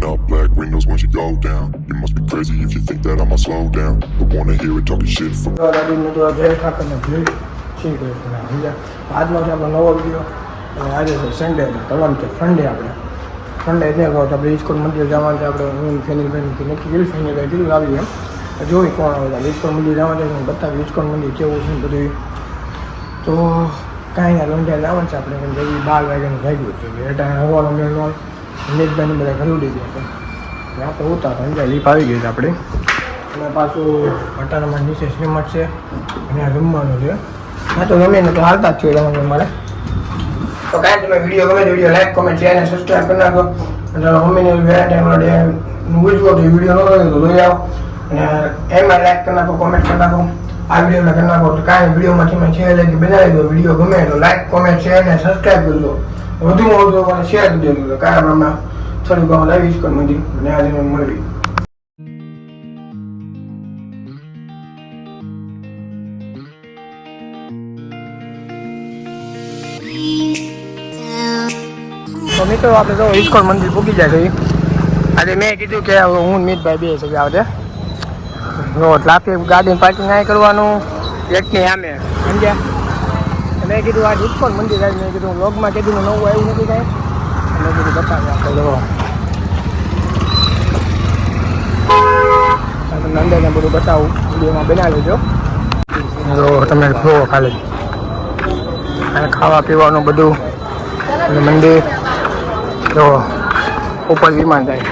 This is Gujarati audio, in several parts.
Rolling up, black windows, once you go down. You must be crazy if you think that I'ma slow down. I wanna hear it talking shit સમજ્યા? આજનો છે આપણો નવો વીડિયો આજે છે સન્ડે કલમ છે સન્ડે આપણે. સન્ડે એટલે કહો આપણે ઇસ્કોન મંદિર જવાનું છે. આપણે હું, ફેનિલ ફેનિલથી નક્કી કરી ફેનિલ ભાઈ કીધું આવી એમ. જોઈ કોણ આવે છે ઇસ્કોન મંદિર જવાનું છે, હું બતાવી ઇસ્કોન મંદિર કેવું છે બધું. તો કાંઈ ના લોંઢિયા જવાનું છે આપણે હજી બાર વાગ્યાનું થઈ ગયું છે. એટલે હવાનો મેળનો નીતભાઈને બધા ઘર ઉડી ગયા અને આપણે ઉતાર સમજાય લીપ આવી ગઈ આપણે. અને પાછું અટાણામાં નીચે શ્રીમઠ છે, અને આ જમવાનું છે. હા તો ગમે તો હાલતા જ છે રમવાનું મારે. તો કાંઈ તમે વીડિયો ગમે તો વીડિયો લાઈક કોમેન્ટ શેર અને સબસ્ક્રાઈબ કરી નાખો. અને મમ્મીને વેરાયટી મળે મૂજવો તો વીડિયો ન ગમે તો લઈ આવો. અને એમાં લાઈક કરી નાખો કોમેન્ટ કરી નાખો. આ વિડીયોમાં કરી નાખો, તો કાંઈ વિડીયોમાં મેં છે એટલે બનાવી દો. વીડિયો ગમે તો લાઈક કોમેન્ટ શેર અને સબસ્ક્રાઈબ કરી દો વધુમાં મહત્વ મને શેર કરી દેજો કારણ હમણાં થોડીક વાર લાવીશ કરી મંદિર. અને આજે મળવી તો મિત્રો, આપણે તો ઇસ્કોન મંદિર પૂકી જાય છે આજે મેં કીધું કે હું મિતભાઈ બે છે આવડે નો ટ્રાફિક ગાડી પાર્કિંગ અહીં કરવાનું. એકની સામે. સમજ્યા? મેં કીધું આજ ઇસ્કોન મંદિર આવી. મેં કીધું વ્લોગમાં કીધું નવું આવ્યું નથી કાંઈ. મેં કીધું બતાવ્યું આપણે જો આ તમને અંદાજને બધું બતાવું. વિડીયોમાં બનાવી લેજો. જો તમે જોવો ખાલી. અને ખાવા પીવાનું બધું. અને મંદિર. જો ઉપર વિમાન જાય.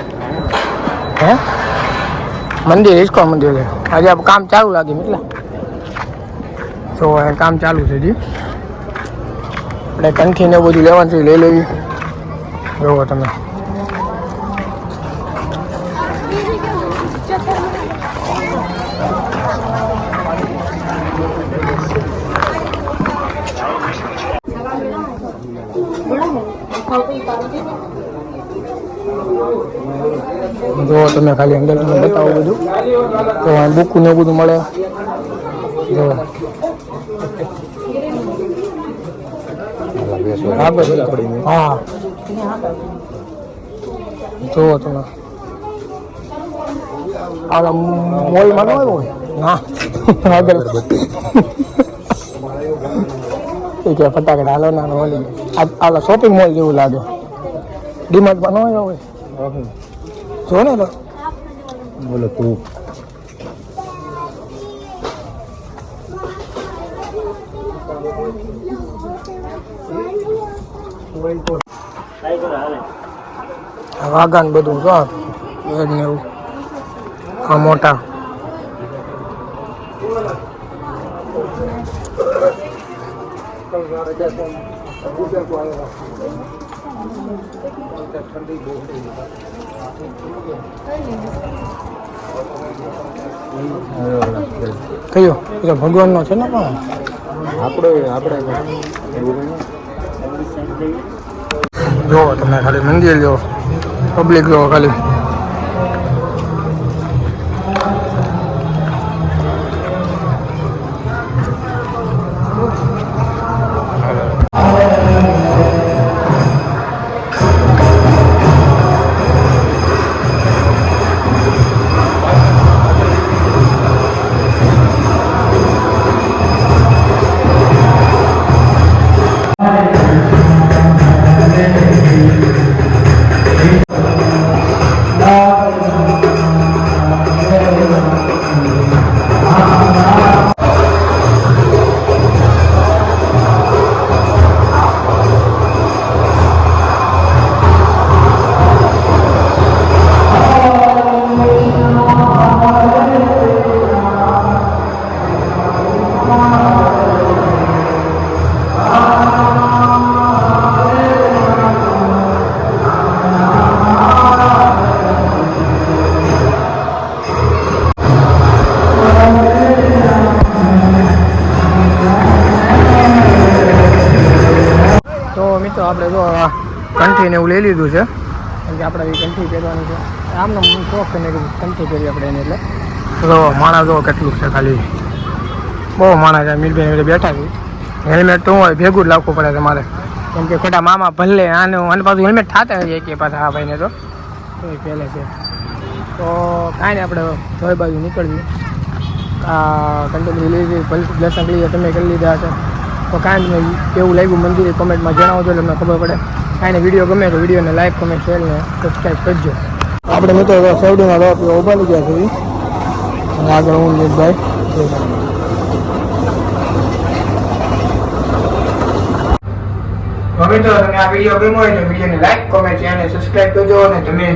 હે? મંદિર ઇસ્કોન મંદિર. છે આજે કામ ચાલુ લાગ્યું એટલે. આ કામ ચાલુ છે જી. આપણે કંઠી ને બધું લેવાનું છે લઈ લેવી. જોવો તમે. જો તમે ખાલી અંદર તમને બતાવો બધું. તો બુકું ને બધું મળે. જો હા જો તમે. આ મોલમાં ન હોય? ના. આગળ એ કે ફટાકડા હાલો ના ઓલી આ શોપિંગ મોલ જેવું લાગે. ડીમાર્ટમાં ન આવ્યો હોય? જો ને તો. બોલો તું. વાઘાન બધું જો બેડ ને એવું. આ મોટા કયો? એ તો ભગવાનનો છે ને પણ. આપણે આપણે. એવું જો તમે ખાલી મંદિર જો પબ્લિક જો ખાલી. મિત્રો આપણે જો આ કંઠી ને એવું લઈ લીધું છે. કારણ કે આપણે કંઠી પહેરવાની છે. આમનો શોખ કરીને કીધું કંઠી પહેરી આપણે એને એટલે. જો માણા જો કેટલું છે ખાલી. બહુ માણસ છે મીરભાઈ બેઠા છે. હેલ્મેટ તો હોય ભેગું જ લાવવું પડે તમારે. કેમ કે ખોટા મામા ભલે આને અને પાછું હેલ્મેટ થતા નથી કે પાછા આ ભાઈને તો. તો એ પહેલે છે. તો કાંઈ નહીં આપણે ધોઈ બાજુ નીકળવી આ કંટ્રી લીધી લીધા તમે કરી લીધા હશે તો કાંઈ નહીં કેવું લાગ્યું મંદિરે કોમેન્ટમાં જણાવજો એટલે અમને ખબર પડે. કાંઈ વીડિયો ગમે તો વિડીયોને લાઈક કમેન્ટ શેર ને સબસ્ક્રાઈબ કરજો. આપણે મિત્રો સૌડીના રોપ ઊભા લઈ ગયા છે આગળ હું ભાઈ. હવે તો તમે આ વીડિયો ગમ્યો હોય તો વિડીયોને લાઈક કોમેન્ટ અને સબસ્ક્રાઈબ કરજો. અને તમે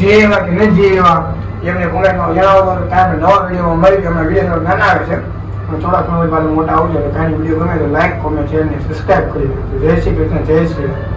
જે એવા કે ન જે એવા એમને કોમેન્ટમાં જણાવો તો કાંઈ નવા વિડીયોમાં મળી અમે વીડિયો નાના આવે છે. પણ થોડા સમય બાદ મોટા આવજો તો કાંઈ વીડિયો ગમે તો લાઈક કોમેન્ટ શેર ને સબસ્ક્રાઈબ કરી દેજો જય શ્રી કૃષ્ણ, જય શ્રી રામ.